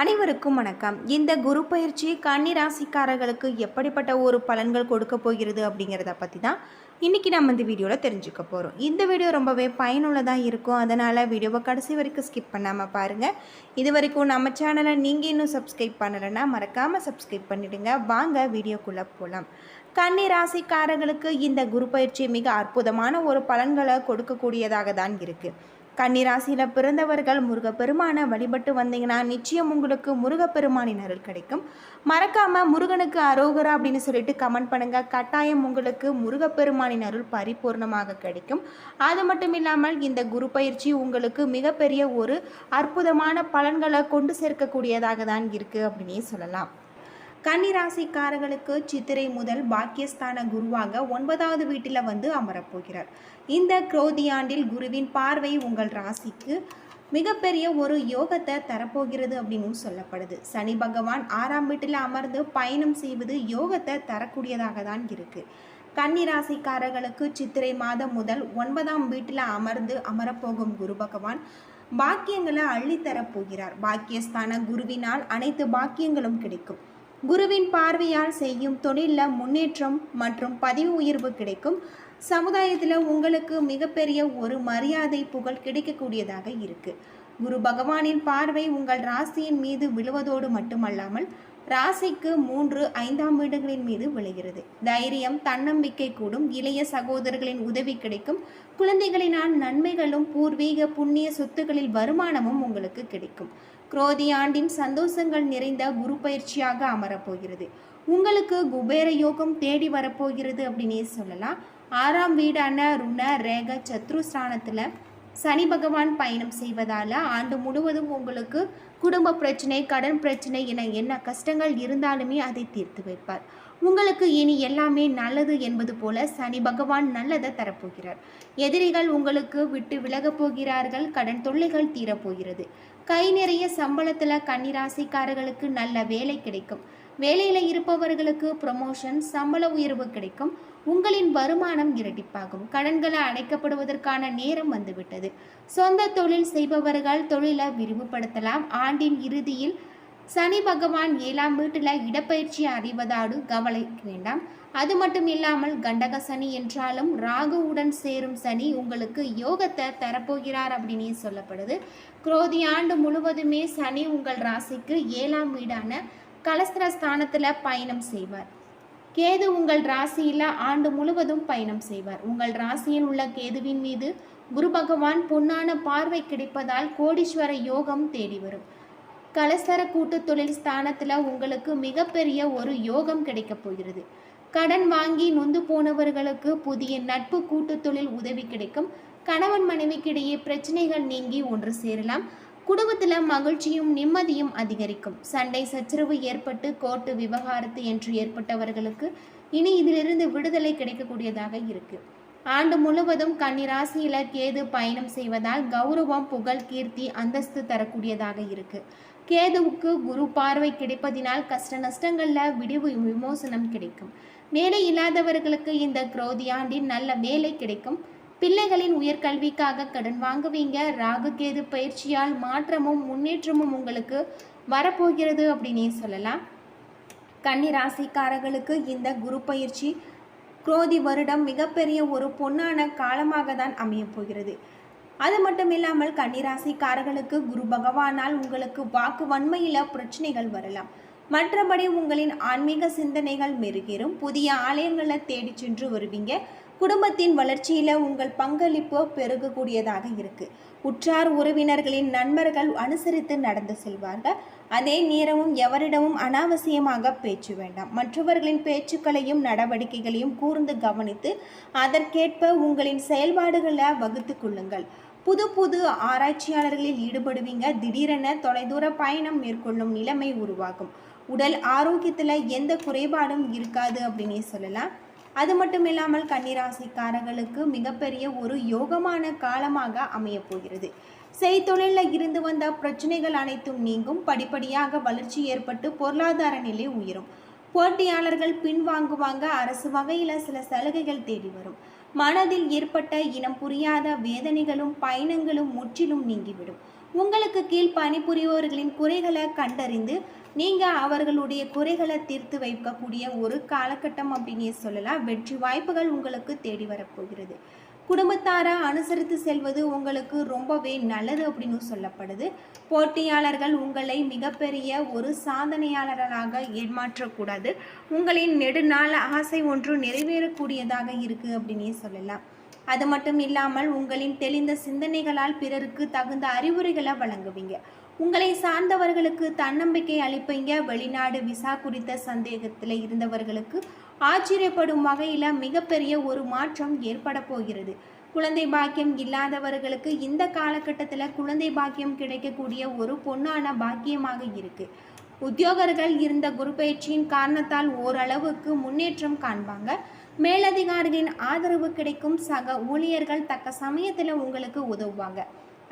அனைவருக்கும் வணக்கம். இந்த குரு பயிற்சி கன்னி ராசிக்காரர்களுக்கு எப்படிப்பட்ட ஒரு பலன்கள் கொடுக்க போகிறது அப்படிங்கிறத பற்றி தான் இன்றைக்கி நம்ம இந்த வீடியோவில் தெரிஞ்சுக்க போகிறோம் இந்த வீடியோ ரொம்பவே பயனுள்ளதாக இருக்கும். அதனால் வீடியோவை கடைசி வரைக்கும் ஸ்கிப் பண்ணாமல் பாருங்கள் இது வரைக்கும் நம்ம சேனலை நீங்கள் இன்னும் சப்ஸ்கிரைப் பண்ணலைன்னா மறக்காமல் சப்ஸ்கிரைப் பண்ணிவிடுங்க வாங்க வீடியோக்குள்ளே போகலாம் கன்னி ராசிக்காரர்களுக்கு இந்த குரு பயிற்சி மிக அற்புதமான ஒரு பலன்களை கொடுக்கக்கூடியதாக தான் இருக்குது கன்னிராசியில் பிறந்தவர்கள் முருகப்பெருமானை வழிபட்டு வந்தீங்கன்னா நிச்சயம் உங்களுக்கு முருகப்பெருமானின் அருள் கிடைக்கும். மறக்காமல் முருகனுக்கு அரோகரா அப்படின்னு சொல்லிட்டு கமெண்ட் பண்ணுங்கள் கட்டாயம் உங்களுக்கு முருகப்பெருமானின் அருள் பரிபூர்ணமாக கிடைக்கும். அது மட்டும் இல்லாமல் இந்த குரு பயிற்சி உங்களுக்கு மிகப்பெரிய ஒரு அற்புதமான பலன்களை கொண்டு சேர்க்கக்கூடியதாக தான் இருக்குது அப்படின்னே சொல்லலாம். கன்னிராசிக்காரர்களுக்கு சித்திரை முதல் பாக்கியஸ்தான குருவாக ஒன்பதாவது வீட்டில் வந்து அமரப்போகிறார். இந்த குரோதியாண்டில் குருவின் பார்வை உங்கள் ராசிக்கு மிகப்பெரிய ஒரு யோகத்தை தரப்போகிறது அப்படின்னு சொல்லப்படுது. சனி பகவான் ஆறாம் வீட்டில் அமர்ந்து பயணம் செய்வது யோகத்தை தரக்கூடியதாக தான் இருக்குது கன்னிராசிக்காரர்களுக்கு சித்திரை மாதம் முதல் ஒன்பதாம் வீட்டில் அமர்ந்து அமரப்போகும் குரு பகவான் பாக்கியங்களை அள்ளித்தரப் போகிறார். பாக்கியஸ்தான குருவினால் அனைத்து பாக்கியங்களும் கிடைக்கும். குருவின் பார்வையால் செய்யும் தொழிலில் முன்னேற்றம் மற்றும் பதிவு உயர்வு கிடைக்கும். சமுதாயத்தில் உங்களுக்கு மிகப்பெரிய ஒரு மரியாதை புகழ் கிடைக்கக்கூடியதாக இருக்கு. குரு பகவானின் பார்வை உங்கள் ராசியின் மீது விழுவதோடு மட்டுமல்லாமல் ராசிக்கு மூன்று ஐந்தாம் வீடுகளின் மீது விழுகிறது. தைரியம் தன்னம்பிக்கை கூடும். இளைய சகோதரர்களின் உதவி கிடைக்கும். குழந்தைகளினால் நன்மைகளும் பூர்வீக புண்ணிய சொத்துக்களில் வருமானமும் உங்களுக்கு கிடைக்கும். குரோதி ஆண்டின் சந்தோஷங்கள் நிறைந்த குரு பயிற்சியாக அமரப்போகிறது. உங்களுக்கு குபேர யோகம் தேடி வரப்போகிறது அப்படின்னே சொல்லலாம். ஆறாம் வீடான ருண ரேக சத்ருஸ்தானத்தில் சனி பகவான் பயணம் செய்வதால் ஆண்டு முழுவதும் உங்களுக்கு குடும்ப பிரச்சனை கடன் பிரச்சனை என என்ன கஷ்டங்கள் இருந்தாலுமே அதை தீர்த்து வைப்பார். உங்களுக்கு இனி எல்லாமே நல்லது என்பது போல சனி பகவான் நல்லதை தரப்போகிறார். எதிரிகள் உங்களுக்கு விட்டு விலகப் போகிறார்கள் கடன் தொல்லைகள் தீரப்போகிறது. கை நிறைய சம்பளத்தில் கன்னிராசிக்காரர்களுக்கு நல்ல வேலை கிடைக்கும். வேலையில் இருப்பவர்களுக்கு ப்ரொமோஷன் சம்பள உயர்வு கிடைக்கும். உங்களின் வருமானம் இரட்டிப்பாகும். கடன்களை அடைக்கப்படுவதற்கான நேரம் வந்துவிட்டது. சொந்த தொழில் செய்பவர்கள் தொழிலை விரிவுபடுத்தலாம். ஆண்டின் இறுதியில் சனி பகவான் ஏழாம் வீட்டில் இடப்பயிற்சி அறிவதாடு கவலை வேண்டாம். அது மட்டும் இல்லாமல் கண்டக சனி என்றாலும் ராகுவுடன் சேரும் சனி உங்களுக்கு யோகத்தை தரப்போகிறார் அப்படின்னு சொல்லப்படுது. குரோதி ஆண்டு முழுவதுமே சனி உங்கள் ராசிக்கு ஏழாம் வீடான கலஸ்திர ஸ்தானத்தில் பயணம் செய்வார். கேது உங்கள் ராசியில் ஆண்டு முழுவதும் பயணம் செய்வார். உங்கள் ராசியில் உள்ள கேதுவின் மீது குரு பகவான் பொன்னான பார்வை கிடைப்பதால் கோடீஸ்வர யோகம் தேடி வரும். கலசர கூட்டு தொழில் ஸ்தானத்தில் உங்களுக்கு மிகப்பெரிய ஒரு யோகம் கிடைக்கப் போகிறது. கடன் வாங்கி நொந்து போனவர்களுக்கு புதிய நட்பு கூட்டு தொழில் உதவி கிடைக்கும். கணவன் மனைவிக்கிடையே பிரச்சனைகள் நீங்கி ஒன்று சேரலாம். குடும்பத்தில் மகிழ்ச்சியும் நிம்மதியும் அதிகரிக்கும். சண்டை சச்சரவு ஏற்பட்டு கோர்ட்டு விவகாரத்து என்று ஏற்பட்டவர்களுக்கு இனி இதிலிருந்து விடுதலை கிடைக்கக்கூடியதாக இருக்குது ஆண்டு முழுவதும் கன்னிராசியில கேது பயணம் செய்வதால் கௌரவம் புகழ் கீர்த்தி அந்தஸ்து தரக்கூடியதாக இருக்கு. கேதுவுக்கு குரு பார்வை கிடைப்பதினால் கஷ்ட நஷ்டங்கள்ல விடிவு விமோசனம் கிடைக்கும். வேலை இல்லாதவர்களுக்கு இந்த குரோதி ஆண்டின் நல்ல வேலை கிடைக்கும். பிள்ளைகளின் உயர்கல்விக்காக கடன் வாங்குவீங்க. ராகு கேது பயிற்சியால் மாற்றமும் முன்னேற்றமும் உங்களுக்கு வரப்போகிறது அப்படின்னே சொல்லலாம். கன்னி ராசிக்காரர்களுக்கு இந்த குரு பயிற்சி குரோதி வருடம் மிகப்பெரிய ஒரு பொன்னான காலமாக தான் அமையப் போகிறது. அது மட்டும் இல்லாமல் கன்னிராசிக்காரர்களுக்கு குரு பகவானால் உங்களுக்கு வாக்கு வன்மையில் பிரச்சனைகள் வரலாம். மற்றபடி உங்களின் ஆன்மீக சிந்தனைகள் மெருகேறும். புதிய ஆலயங்களை தேடி சென்று வருவீங்க. குடும்பத்தின் வளர்ச்சியில் உங்கள் பங்களிப்பு பெருகக்கூடியதாக இருக்கு. உற்றார் உறவினர்களின் நண்பர்கள் அனுசரித்து நடந்து செல்வார்கள். அதே நேரமும் எவரிடமும் அனாவசியமாக பேச்சு வேண்டாம். மற்றவர்களின் பேச்சுக்களையும் நடவடிக்கைகளையும் கூர்ந்து கவனித்து அதற்கேற்ப உங்களின் செயல்பாடுகளை வகுத்து கொள்ளுங்கள். புது புது ஆராய்ச்சியாளர்களில் ஈடுபடுவீங்க. திடீரென தொலைதூர பயணம் மேற்கொள்ளும் நிலைமை உருவாகும். உடல் ஆரோக்கியத்தில் எந்த குறைபாடும் இருக்காது அப்படின்னே சொல்லலாம். அது மட்டும் இல்லாமல் கன்னிராசிக்காரர்களுக்கு மிகப்பெரிய ஒரு யோகமான காலமாக அமையப் போகிறது. செய்தொழிலில் இருந்து வந்த பிரச்சனைகள் அனைத்தும் நீங்கும். படிப்படியாக வளர்ச்சி ஏற்பட்டு பொருளாதார நிலை உயரும். போட்டியாளர்கள் பின்வாங்குவாங்க அரசு வகையில் சில சலுகைகள் தேடி வரும். மனதில் ஏற்பட்ட இனம் புரியாத வேதனைகளும் பயணங்களும் முற்றிலும் நீங்கிவிடும். உங்களுக்கு கீழ் பணிபுரிவோர்களின் குறைகளை கண்டறிந்து நீங்கள் அவர்களுடைய குறைகளை தீர்த்து வைக்கக்கூடிய ஒரு காலகட்டம் அப்படின்னே சொல்லலாம். வெற்றி வாய்ப்புகள் உங்களுக்கு தேடி வரப்போகிறது. குடும்பத்தாரை அனுசரித்து செல்வது உங்களுக்கு ரொம்பவே நல்லது அப்படின்னு சொல்லப்படுது. போட்டியாளர்கள் உங்களை மிகப்பெரிய ஒரு சாதனையாளர்களாக ஏமாற்றக்கூடாது. உங்களின் நெடுநாள் ஆசை ஒன்று நிறைவேறக்கூடியதாக இருக்குது அப்படின்னே சொல்லலாம். அது மட்டும் இல்லாமல் உங்களின் தெளிந்த சிந்தனைகளால் பிறருக்கு தகுந்த அறிவுரைகளை வழங்குவீங்க. உங்களை சார்ந்தவர்களுக்கு தன்னம்பிக்கை அளிப்பீங்க. வெளிநாடு விசா குறித்த சந்தேகத்தில் இருந்தவர்களுக்கு ஆச்சரியப்படும் வகையில் மிகப்பெரிய ஒரு மாற்றம் ஏற்பட போகிறது. குழந்தை பாக்கியம் இல்லாதவர்களுக்கு இந்த காலகட்டத்தில் குழந்தை பாக்கியம் கிடைக்கக்கூடிய ஒரு பொன்னான பாக்கியமாக இருக்குது உத்தியோகர்கள் இருந்த குரு காரணத்தால் ஓரளவுக்கு முன்னேற்றம் காண்பாங்க. மேலதிகாரிகளின் ஆதரவு கிடைக்கும் சக ஊழியர்கள் தக்க சமயத்தில் உங்களுக்கு உதவுவாங்க.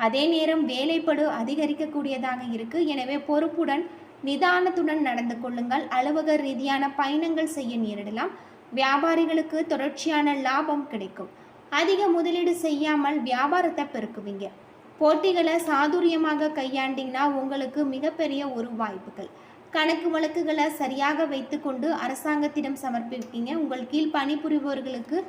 அதே நேரம் வேலைப்படு அதிகரிக்கக்கூடியதாக இருக்குது எனவே பொறுப்புடன் நிதானத்துடன் நடந்து கொள்ளுங்கள். அலுவலக ரீதியான பயணங்கள் செய்ய நேரிடலாம். வியாபாரிகளுக்கு தொடர்ச்சியான லாபம் கிடைக்கும். அதிக முதலீடு செய்யாமல் வியாபாரத்தை பெருக்குவீங்க. போட்டிகளை சாதுரியமாக கையாண்டிங்கன்னா உங்களுக்கு மிகப்பெரிய ஒரு வாய்ப்புகள். கணக்கு வழக்குகளை சரியாக வைத்துக்கொண்டு அரசாங்கத்திடம் சமர்ப்பிப்பீங்க. உங்கள் கீழ் பணிபுரிபவர்களுக்கு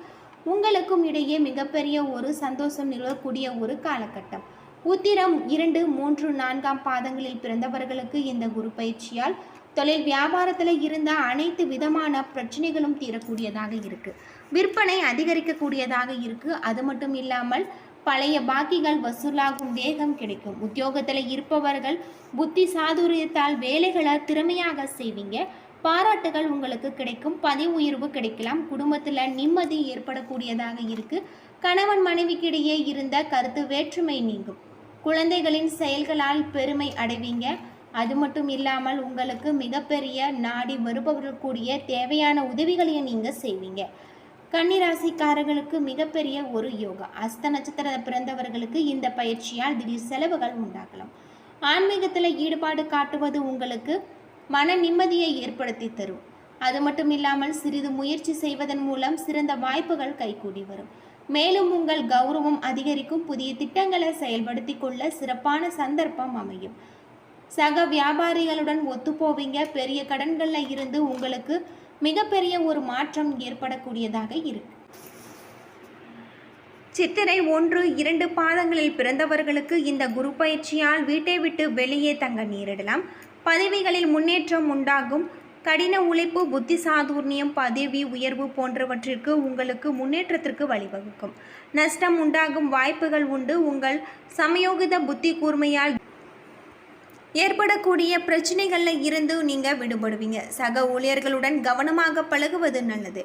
உங்களுக்கும் இடையே மிகப்பெரிய ஒரு சந்தோஷம் நிகழக்கூடிய ஒரு காலகட்டம். உத்திரம் இரண்டு மூன்று நான்காம் பாதங்களில் பிறந்தவர்களுக்கு இந்த குரு பயிற்சியால் தொழில் வியாபாரத்தில் இருந்த அனைத்து விதமான பிரச்சனைகளும் தீரக்கூடியதாக இருக்குது விற்பனை அதிகரிக்கக்கூடியதாக இருக்குது அது மட்டும் இல்லாமல் பழைய பாக்கிகள் வசூலாகும் வேகம் கிடைக்கும். உத்தியோகத்தில் இருப்பவர்கள் புத்தி சாதுரியத்தால் வேலைகளை திறமையாக செய்வீங்க. பாராட்டுகள் உங்களுக்கு கிடைக்கும். பதவி உயர்வு கிடைக்கலாம். குடும்பத்தில் நிம்மதி ஏற்படக்கூடியதாக இருக்குது கணவன் மனைவிக்கிடையே இருந்த கருத்து வேற்றுமை நீங்கும். குழந்தைகளின் செயல்களால் பெருமை அடைவீங்க. அது மட்டும் இல்லாமல் உங்களுக்கு மிகப்பெரிய நாடி வருபவர்கள் கூடிய தேவையான உதவிகளையும் நீங்கள் செய்வீங்க. கன்னிராசிக்காரர்களுக்கு மிகப்பெரிய ஒரு யோகா அஸ்த நட்சத்திர பிறந்தவர்களுக்கு இந்த பயிற்சியால் திடீர் செலவுகள் உண்டாகலாம். ஆன்மீகத்தில் ஈடுபாடு காட்டுவது உங்களுக்கு மன நிம்மதியை ஏற்படுத்தி தரும். அது மட்டும் இல்லாமல் சிறிது முயற்சி செய்வதன் மூலம் சிறந்த வாய்ப்புகள் கைகூடி வரும். மேலும் உங்கள் கௌரவம் அதிகரிக்கும் புதிய திட்டங்களை செயல்படுத்தி கொள்ள சிறப்பான சந்தர்ப்பம் அமையும். சக வியாபாரிகளுடன் ஒத்துப்போவீங்க. பெரிய கடன்களில் இருந்து உங்களுக்கு மிகப்பெரிய ஒரு மாற்றம் ஏற்படக்கூடியதாக இருக்கு. சித்திரை ஒன்று இரண்டு பாதங்களில் பிறந்தவர்களுக்கு இந்த குரு பயிற்சியால் வீட்டை விட்டு வெளியே தங்க நேரிடலாம். பதவிகளில் முன்னேற்றம் உண்டாகும். கடின உழைப்பு புத்தி சாதுர்ணியம் பதவி உயர்வு போன்றவற்றிற்கு உங்களுக்கு முன்னேற்றத்திற்கு வழிவகுக்கும். நஷ்டம் உண்டாகும் வாய்ப்புகள் உண்டு. உங்கள் சமயோகித புத்தி கூர்மையால் ஏற்படக்கூடிய பிரச்சனைகளில் இருந்து நீங்கள் விடுபடுவீங்க. சக ஊழியர்களுடன் கவனமாக பழகுவது நல்லது.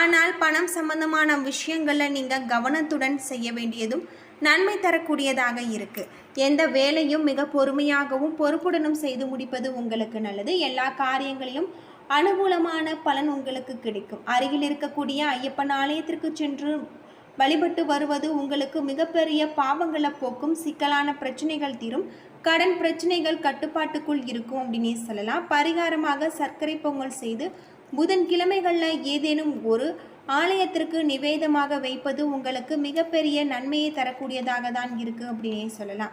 ஆனால் பணம் சம்பந்தமான விஷயங்களில் நீங்கள் கவனத்துடன் செய்ய வேண்டியதும் நன்மை தரக்கூடியதாக இருக்குது எந்த வேலையும் மிக பொறுமையாகவும் பொறுப்புடனும் செய்து முடிப்பது உங்களுக்கு நல்லது. எல்லா காரியங்களிலும் அனுகூலமான பலன் உங்களுக்கு கிடைக்கும். அருகில் இருக்கக்கூடிய ஐயப்பன் ஆலயத்திற்கு சென்று வழிபட்டு வருவது உங்களுக்கு மிகப்பெரிய பாவங்களை போக்கும். சிக்கலான பிரச்சனைகள் தீரும். கடன் பிரச்சனைகள் கட்டுப்பாட்டுக்குள் இருக்கும் அப்படின்னே சொல்லலாம். பரிகாரமாக சர்க்கரை பொங்கல் செய்து புதன் கிழமைகளில் ஏதேனும் ஒரு ஆலயத்திற்கு நிவேதமாக வைப்பது உங்களுக்கு மிகப்பெரிய நன்மையை தரக்கூடியதாக தான் இருக்குது அப்படின்னே சொல்லலாம்.